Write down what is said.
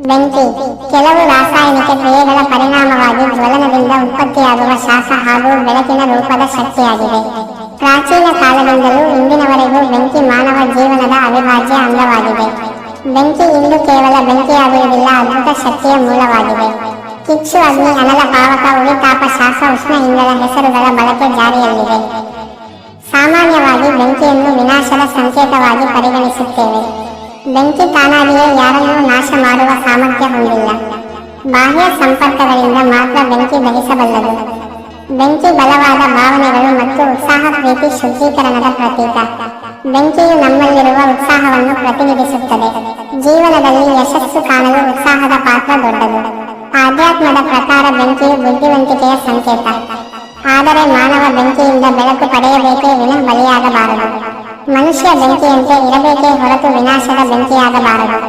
ಬೆಂಕಿ ಕೆಲವು ರಾಸಾಯನಿಕ ಕ್ರಿಯೆಗಳ ಪರಿಣಾಮವಾಗಿ ಜ್ವಲನದಿಂದ ಉತ್ಪತ್ತಿಯಾಗುವ ಶ್ವಾಸ ಹಾಗೂ ಬೆಳಕಿನ ರೂಪದ ಶಕ್ತಿಯಾಗಿದೆ. ಪ್ರಾಚೀನ ಕಾಲದಿಂದಲೂ ಇಂದಿನವರೆಗೂ ಬೆಂಕಿ ಮಾನವ ಜೀವನದ ಅವಿಭಾಜ್ಯ ಅಂಗವಾಗಿದೆ. ಬೆಂಕಿ ಇಂದು ಕೇವಲ ಬೆಂಕಿಯಾಗುವುದಿಲ್ಲ ಅದ್ಭುತ ಶಕ್ತಿಯ ಮೂಲವಾಗಿದೆ. ಕಿಚ್ಚು, ಅಗ್ನಿ, ಅನಲ, ಪಾವಕ ಉಳಿತಾಪ ಶ್ವಾಸ, ಉಷ್ಣ ಇಂಗಳ ಹೆಸರುಗಳ ಬಳಕೆ ಜಾರಿಯಲ್ಲಿದೆ. ಸಾಮಾನ್ಯವಾಗಿ ಬೆಂಕಿಯನ್ನು ವಿನಾಶದ ಸಂಕೇತವಾಗಿ ಪರಿಗಣಿಸುತ್ತೇವೆ. ಬೆಂಕಿ ತಾನಾಗಿಯೇ ಯಾರನ್ನೂ ನಾಶ ಮಾಡುವ ಸಾಮರ್ಥ್ಯ ಹೊಂದಿಲ್ಲ. ಬಾಹ್ಯ ಸಂಪರ್ಕಗಳಿಂದ ಮಾತ್ರ ಬೆಂಕಿ ದಹಿಸಬಲ್ಲದು ಬೆಂಕಿ ಬಲವಾದ ಭಾವನೆಗಳು ಮತ್ತು ಉತ್ಸಾಹ ಪ್ರೀತಿ ಶುದ್ಧೀಕರಣದ ಪ್ರತೀಕ. ಬೆಂಕಿಯು ನಮ್ಮಲ್ಲಿರುವ ಉತ್ಸಾಹವನ್ನು ಪ್ರತಿನಿಧಿಸುತ್ತದೆ. ಜೀವನದಲ್ಲಿ ಯಶಸ್ಸು ಕಾಣಲು ಉತ್ಸಾಹದ ಪಾತ್ರ ದೊಡ್ಡದು. ಆಧ್ಯಾತ್ಮದ ಪ್ರಕಾರ ಬೆಂಕಿಯು ಬುದ್ಧಿವಂತಿಕೆಯ ಸಂಕೇತ. ಆದರೆ ಮಾನವ ಬೆಂಕಿಯಿಂದ ಬೆಳಕು ಪಡೆಯಬೇಕೇ ಮನುಷ್ಯ ಬೆಂಕಿಯಂತೆ ಇರಬೇಕೇ ಹೊರತು ವಿನಾಶದ ಬೆಂಕಿಯಾಗಬಾರದು